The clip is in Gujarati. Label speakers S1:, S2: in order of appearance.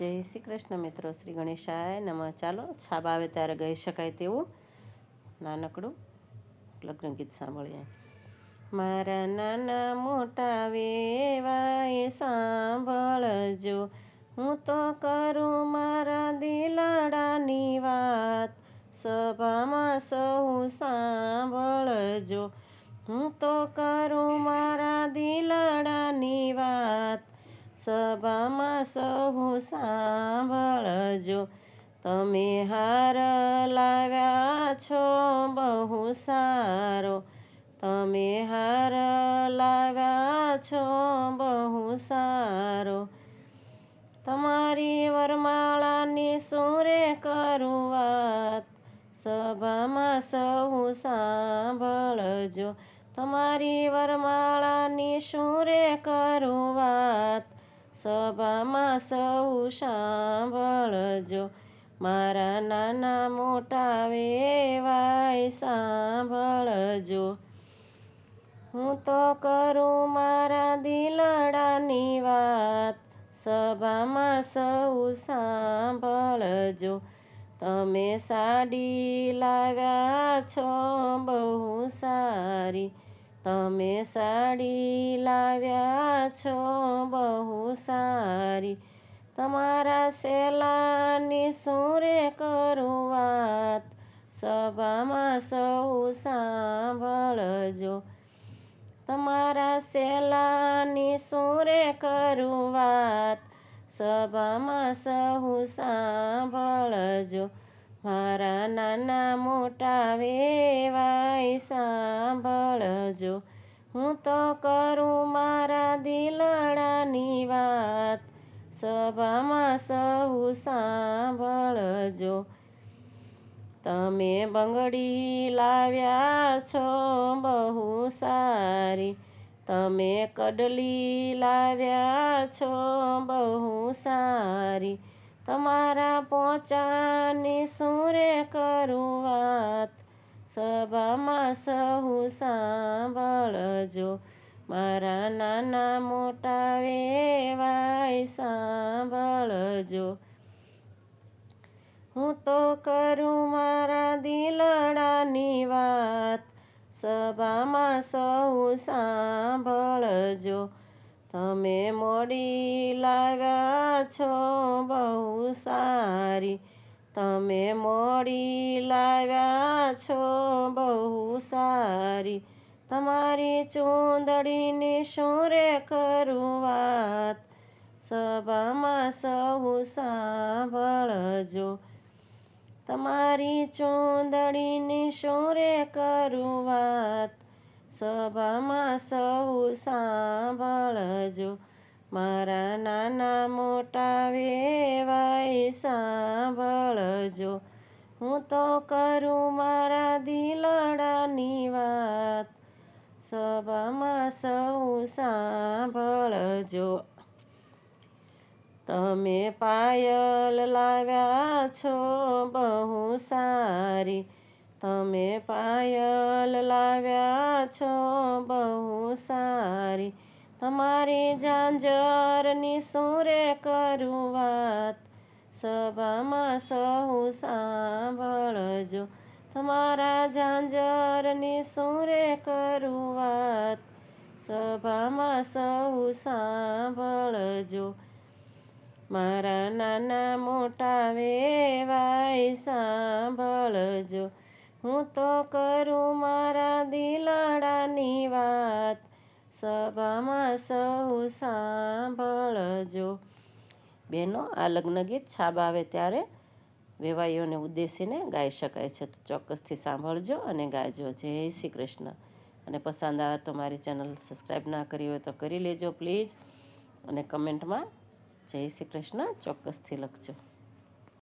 S1: જય શ્રી કૃષ્ણ મિત્રો, શ્રી ગણેશાય નમઃ. ચાલો છાબ આવે ત્યારે ગઈ શકાય તેવું. નાનકડું લગ્ન ગીત સાંભળીએ. મારા નાના મોટા વેવાય સાંભળજો. હું તો કરું મારા દિલાડાની વાત. સભામાં સૌ સાંભળજો. હું તો સભામાં સહુ સાંભળજો તમે હાર લાવ્યા છો બહુ સારો. તમે હાર લાવ્યા છો બહુ સારો. તમારી વરમાળાની સુરે કરું વાત સભામાં સહુ સાંભળજો તમારી વરમાળાની સુરે કરું વાત સભામાં સૌ સાંભળજો. મારા નાના મોટા વેવાય સાંભળજો. હું તો કરું મારા દિલડાની વાત. સભામાં સૌ સાંભળજો. તમે સાડી લાવ્યા છો બહુ સારી. તમે સાડી લાવ્યા છો બહુ સારી. તમારા સેલાની સુરે કરું વાત, સભામાં સૌ સાંભળજો. તમારા સેલાની સુરે કરું વાત, સભામાં સહુ સાંભળજો. મારા નાના મોટા વેવાય સાંભળજો. હું તો કરું મારા દિલડાની વાત. સભામાં સહુ સાંભળજો. તમે બંગડી લાવ્યા છો બહુ સારી. તમે કડલી લાવ્યા છો બહુ સારી. તમારા પોચાની સુરે કરું વાત? સભામાં સહુ સાંભળજો. મારા નાના મોટા વેવાય સાંભળજો. હું તો કરું મારા દિલડાની વાત. સભામાં સહુ સાંભળજો. તમે મોડી લાવ્યા છો બહુ સારી. તમે મોડી લાવ્યા છો બહુ સારી. તમારી ચૂંદડીની શું કરું વાત. સભામાં સહુ સાંભળજો. તમારી ચૂંદડીની શું કરું વાત. સભામાં સહુ સાંભળજો. મારા નાના મોટા વેવાય સાંભળજો હું તો કરું મારા દિલડાની વાત. સભામાં સૌ સાંભળજો. તમે પાયલ લાવ્યા છો બહુ સારી. તમે પાયલ લાવ્યા છો બહુ સારી. તમારી ઝાંઝરની સુરે કરું વાત. સભામાં સહુ સાંભળજો. તમારા ઝાંઝરની સુરે કરું વાત. સભામાં સહુ સાંભળજો. મારા નાના મોટા વેવાય સાંભળજો. હું તો કરું મારા દિલાડાની વાત. સભામાં સહુ સાંભળજો. બહેનો આ લગ્ન ગીત છાબ આવે ત્યારે વેવાઈઓને ઉદ્દેશીને ગાઈ શકાય છે. તો ચોક્કસથી સાંભળજો અને ગાજો. જય શ્રી કૃષ્ણ. અને પસંદ આવે તો મારી ચેનલ સબસ્ક્રાઈબ ના કરી હોય તો કરી લેજો, પ્લીઝ. અને કમેન્ટમાં જય શ્રી કૃષ્ણ ચોક્કસથી લખજો.